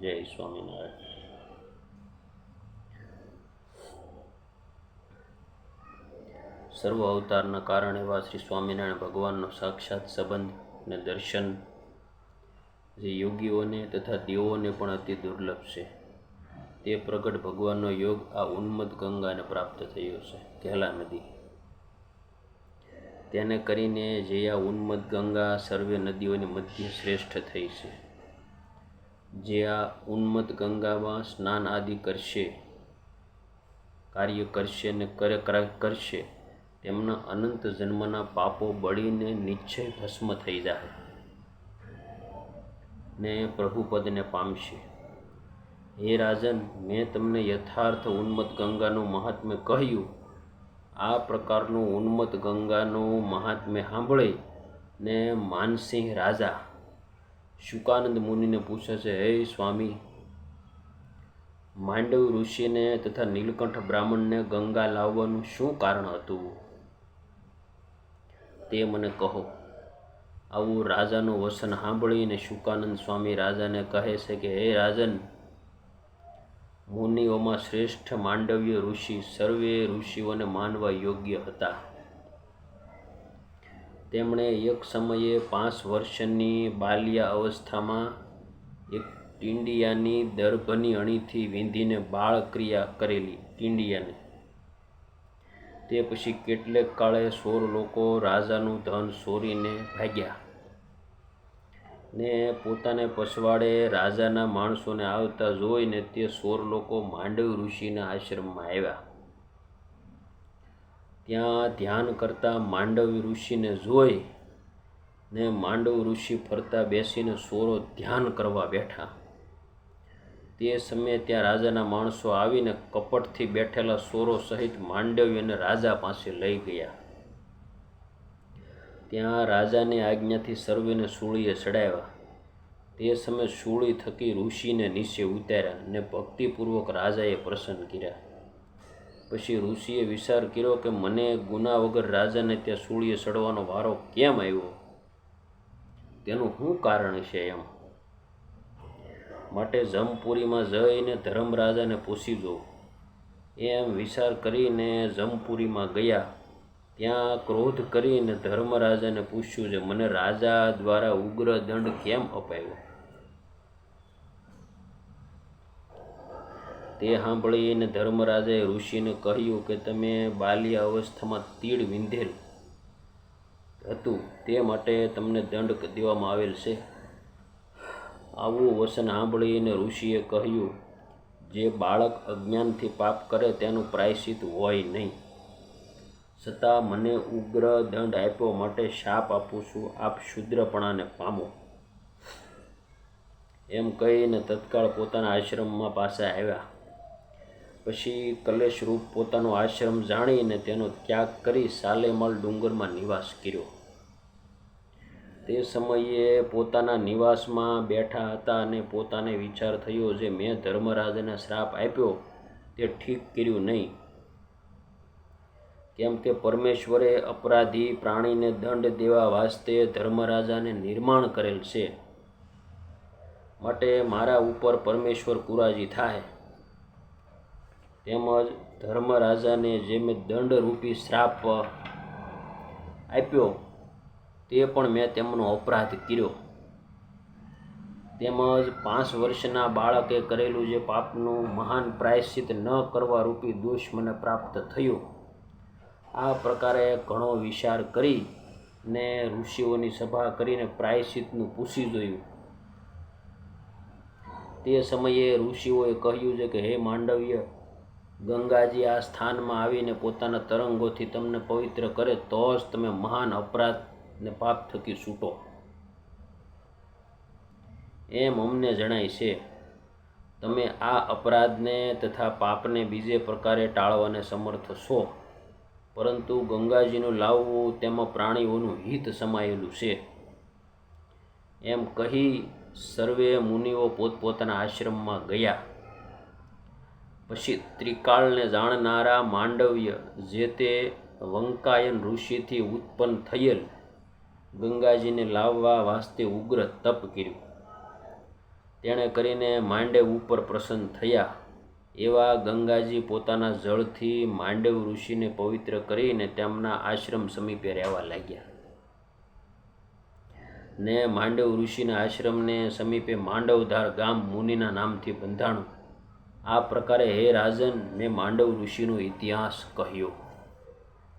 જય સ્વામિનારાયણ સર્વ અવતારના કારણે એવા શ્રી સ્વામિનારાયણ ભગવાનનો સાક્ષાત સંબંધ અને દર્શન જે યોગીઓને તથા દેવોને પણ અતિ દુર્લભ છે. તે પ્રગટ ભગવાનનો યોગ આ ઉન્મદ ગંગાને પ્રાપ્ત થયો છે. કહેલા નદી. તેને કરીને જે આ ઉન્મદ ગંગા સર્વે નદીઓની મધ્ય શ્રેષ્ઠ થઈ છે. જે આ ઉન્મત્ત ગંગામાં સ્નાન આદિ કરશે, કાર્ય કરશે ને કરે કરશે, તેમના અનંત જન્મના પાપો બળીને નિશ્ચય ભસ્મ થઈ જાય ને પ્રભુપદને પામશે. હે રાજન, મેં તમને યથાર્થ ઉન્મત્ત ગંગાનું મહાત્મ્ય કહ્યું. આ પ્રકારનું ઉન્મત્ત ગંગાનું મહાત્મ્ય સાંભળી ને માનસિંહ રાજા શુકાનંદ મુનિને પૂછે છે, હે સ્વામી, માંડવ ઋષિને તથા નીલકંઠ બ્રાહ્મણને ગંગા લાવવાનું શું કારણ હતું? તે મને કહો. આવું રાજાનું વસન સાંભળીને શુકાનંદ સ્વામી રાજાને કહે છે કે, હે રાજન, મુનિઓમાં શ્રેષ્ઠ માંડવ્ય ઋષિ સર્વે ઋષિઓને માનવા યોગ્ય હતા. તેમણે એક સમયે પાંચ વર્ષની બાલ્યા અવસ્થામાં એક ટીંડિયાની દર્ભની અણીથી વીંધીને બાળ ક્રિયા કરેલી ટીંડિયાને. તે પછી કેટલેક કાળે સોર લોકો રાજાનું ધન ચોરીને ભાગ્યા ને પોતાને પછવાડે રાજાના માણસોને આવતા જોઈને તે સોર લોકો માંડવ ઋષિના આશ્રમમાં આવ્યા. ત્યાં ધ્યાન કરતા માંડવી ઋષિને જોઈ ને માંડવ ઋષિ ફરતા બેસીને સોરો ધ્યાન કરવા બેઠા. તે સમયે ત્યાં રાજાના માણસો આવીને કપટથી બેઠેલા સોરો સહિત માંડવ્યને રાજા પાસે લઈ ગયા. ત્યાં રાજાની આજ્ઞાથી સર્વેને સૂળીએ ચડાવ્યા. તે સમયે સૂળી થકી ઋષિને નીચે ઉતાર્યા અને ભક્તિપૂર્વક રાજાએ પ્રસન્ન કર્યા. પછી ઋષિએ વિચાર કર્યો કે મને ગુના વગર રાજાને ત્યાં સૂળીએ ચડવાનો વારો કેમ આવ્યો? તેનું શું કારણ છે એમ? માટે જમપુરીમાં જઈને ધર્મરાજાને પૂછી દો એમ વિચાર કરીને જમપુરીમાં ગયા. ત્યાં ક્રોધ કરીને ધર્મરાજાને પૂછ્યું છે મને રાજા દ્વારા ઉગ્ર દંડ કેમ અપાયો? તે સાંભળીને ધર્મરાજે ઋષિને કહ્યું કે તમે બાલ્ય અવસ્થામાં તીડ વિંધેલ હતું તે માટે તમને દંડ દેવામાં આવેલ છે. આવું વસન સાંભળીને ઋષિએ કહ્યું, જે બાળક અજ્ઞાનથી પાપ કરે તેનું પ્રાયશ્ચિત હોય નહીં. છતાં મને ઉગ્ર દંડ આપ્યો માટે શાપ આપું છું. આપ શુદ્રપણાને પામો. એમ કહીને તત્કાળ પોતાના આશ્રમમાં પાસે આવ્યા. પછી કલેશ રૂપ પોતાનો આશ્રમ જાણીને તેનો ત્યાગ કરી સાલેમલ ડુંગરમાં નિવાસ કર્યો. તે સમયે પોતાના નિવાસમાં બેઠા હતા અને પોતાને વિચાર થયો જે મેં ધર્મરાજાને શ્રાપ આપ્યો તે ઠીક કર્યું નહીં. કેમ કે પરમેશ્વરે અપરાધી પ્રાણીને દંડ દેવા વાસ્તે ધર્મરાજાને નિર્માણ કરેલ છે. માટે મારા ઉપર પરમેશ્વર કુરાજી થાય. તેમજ ધર્મરાજાને જે મેં દંડરૂપી શ્રાપ આપ્યો, તે પણ મેં તેમનો અપરાધ કર્યો. તેમજ પાંચ વર્ષના બાળકે કરેલું જે પાપનું મહાન પ્રાયશ્ચિત ન કરવા રૂપી દોષ મને પ્રાપ્ત થયો. આ પ્રકારે ઘણો વિચાર કરી ને ઋષિઓની સભા કરીને પ્રાયશ્ચિતનું પૂછી જોયું. તે સમયે ઋષિઓએ કહ્યું છે કે, હે માંડવ્ય ગંગાજી આ સ્થાનમાં આવીને પોતાના તરંગોથી તમને પવિત્ર કરે તો જ તમે મહાન અપરાધ ને પાપ થકી છૂટો. એમ અમને જણાય છે, તમે આ અપરાધને તથા પાપને બીજે પ્રકારે ટાળવાને સમર્થ છો. પરંતુ ગંગાજીનું લાવવું તેમાં પ્રાણીઓનું હિત સમાયેલું છે. એમ કહી સર્વે મુનિઓ પોતપોતાના આશ્રમમાં ગયા. પછી ત્રિકાળને જાણનારા માંડવ્ય જે તે વંકાયન ઋષિથી ઉત્પન્ન થયેલ, ગંગાજીને લાવવા વાસ્તે ઉગ્ર તપ કર્યું. તેણે કરીને માંડવ ઉપર પ્રસન્ન થયા. એવા ગંગાજી પોતાના જળથી માંડવ ઋષિને પવિત્ર કરીને તેમના આશ્રમ સમીપે રહેવા લાગ્યા. ને માંડવ ઋષિના આશ્રમને સમીપે માંડવધાર ગામ મુનિના નામથી બંધાણું આ પ્રકારે હે રાજન મેં માંડવ ઋષિનો ઇતિહાસ કહ્યો.